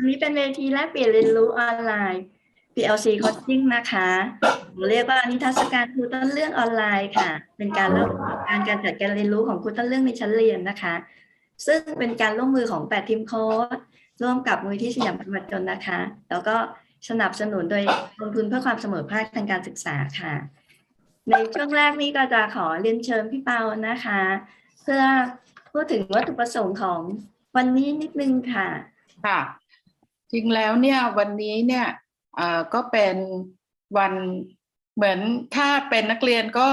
ันนี้เป็นเวทีแลกเปลี่ยนเรียนรู้ออนไลน์ PLC Coaching นะคะเรียกว่านิทรรศการครูต้นเรื่องออนไลน์ค่ะ เป็นการเริ่มการการจัดการเรียนรู้ของครูต้นเรื่องในชั้นเรียนนะคะ ซึ่งเป็นการร่วมมือของ 8 ทีมโค้ดร่วมกับมูลที่สยามประวัติจนนะคะ แล้วก็สนับสนุนโดยลงทุนเพื่อความเสมอภาคทางการศึกษาค่ะ ในช่วงแรกนี้ก็จะขอเรียนเชิญพี่เปานะคะ เพื่อพูดถึงวัตถุประสงค์ของวันนี้นิดนึงค่ะ ค่ะ จริงแล้วเนี่ยวันนี้เนี่ยเอ่อก็เป็นวันเหมือนถ้าเป็นนักเรียนก็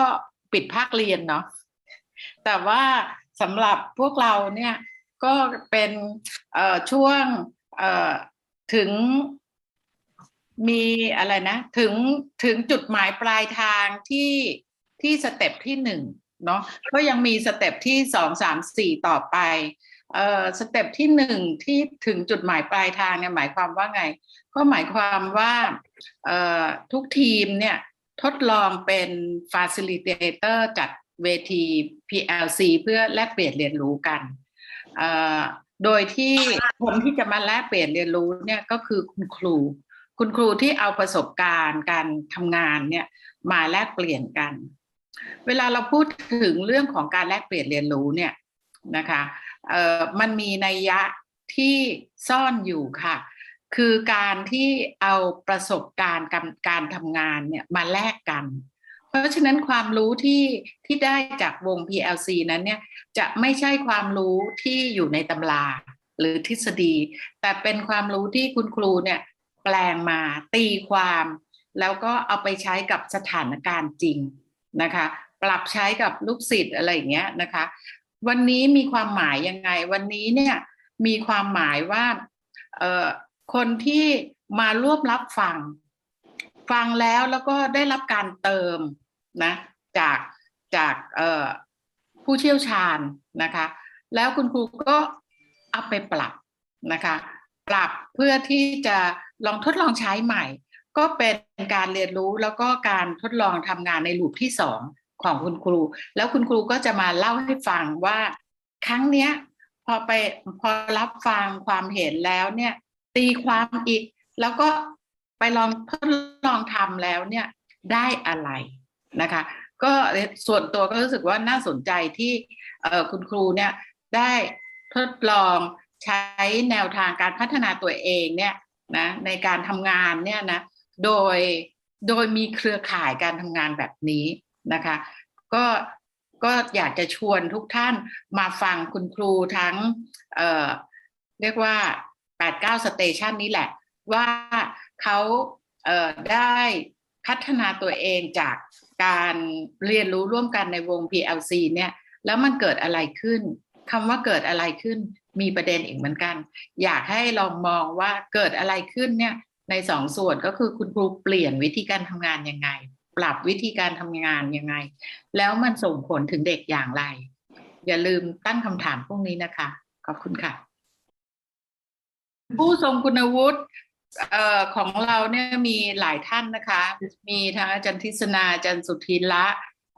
ปิดภาคเรียนเนาะแต่ว่าสำหรับพวกเราเนี่ยก็เป็นเอ่อช่วงเอ่อถึงมีอะไรนะถึงถึงจุดหมายปลายทางที่ที่สเต็ปที่หนึ่งเนาะก็ยังมีสเต็ปที่สองสามสี่ต่อไป เอ่อสเต็ปที่หนึ่งที่ถึงจุดหมายปลายทางเนี่ยหมายความว่าไง ก็หมายความว่าเอ่อทุกทีมเนี่ยทดลองเป็น facilitator จัดเวที PLC เพื่อแลกเปลี่ยนเรียนรู้กัน โดยที่คนที่จะมาแลกเปลี่ยนเรียนรู้เนี่ยก็คือคุณครู คุณครูที่เอาประสบการณ์การทำงานเนี่ยมาแลกเปลี่ยนกัน เวลาเราพูดถึงเรื่องของการแลกเปลี่ยนเรียนรู้เนี่ยนะคะ เอ่อมันมีนัยยะที่ซ่อนอยู่ค่ะ คือการที่เอาประสบการณ์การการทำงานเนี่ยมาแลกกัน เพราะฉะนั้นความรู้ที่ที่ได้จากวง PLC นั้นเนี่ยจะไม่ใช่ความรู้ที่อยู่ในตำราหรือทฤษฎี แต่เป็นความรู้ที่คุณครูเนี่ยแปลงมาตีความ แล้วก็เอาไปใช้กับสถานการณ์จริงนะคะ ปรับใช้กับลูกศิษย์อะไรอย่างเงี้ยนะคะ วันนี้มีความหมายยังไง วันนี้เนี่ยมีความหมายว่าคนที่มาร่วมรับฟัง ฟังแล้วแล้วก็ได้รับการเติมนะจากจากผู้เชี่ยวชาญนะคะ แล้วคุณครูก็เอาไปปรับนะคะ ปรับเพื่อที่จะลองทดลองใช้ใหม่ ก็เป็นการเรียนรู้แล้วก็การทดลองทำงานในลูปที่สอง ของคุณครู แล้วคุณครูก็จะมาเล่าให้ฟังว่าครั้งเนี้ยพอไปพอรับฟังความเห็นแล้วเนี่ย ตีความอีก แล้วก็ไปลองทดลองทำแล้วเนี่ยได้อะไรนะคะ ก็ส่วนตัวก็รู้สึกว่าน่าสนใจที่คุณครูเนี่ยได้ทดลองใช้แนวทางการพัฒนาตัวเองเนี่ยนะในการทำงานเนี่ยนะโดยโดยมีเครือข่ายการทำงานแบบนี้ นะคะ ก็ก็อยากจะชวนทุกท่านมาฟังคุณครูทั้งเเรียกว่า 8-9 สเตชันนี้แหละ ว่าเขาเได้พัฒนาตัวเองจากการเรียนรู้ร่วมกันในวง PLC เนี่ย แล้วมันเกิดอะไรขึ้นคำว่าเกิดอะไรขึ้นมีประเด็นอีกเหมือนกัน อยากให้ลองมองว่าเกิดอะไรขึ้นเนี่ยในสองส่วนก็คือคุณครูเปลี่ยนวิธีการทำงานยังไง ปรับวิธีการทำงานยังไง แล้วมันส่งผลถึงเด็กอย่างไร อย่าลืมตั้งคำถามพวกนี้นะคะ ขอบคุณค่ะ ผู้ทรงคุณวุฒิเอ่อของเราเนี่ยมีหลายท่านนะคะ มีทั้งอาจารย์ทิศนาอาจารย์สุธีละ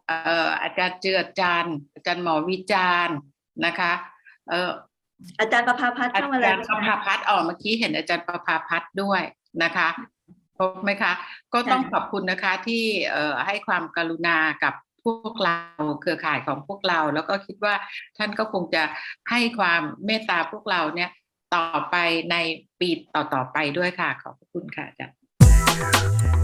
เอ่ออาจารย์เจือจานทร์อาจารย์หมอวิจารณ์นะคะเอ่ออาจารย์ประภาพัฒน์อาเข้ามาแล้จาวรย์ประภาพัฒน์ออกเมื่อกี้เห็นอาจารย์ประภาพัฒน์ด้วยนะคะ พบไหมคะ ก็ต้องขอบคุณนะคะที่เอ่อให้ความกรุณากับพวกเราเครือข่ายของพวกเรา แล้วก็คิดว่าท่านก็คงจะให้ความเมตตาพวกเราเนี่ยต่อไปในปีต่อๆไปด้วยค่ะ ขอบพระคุณค่ะอาจารย์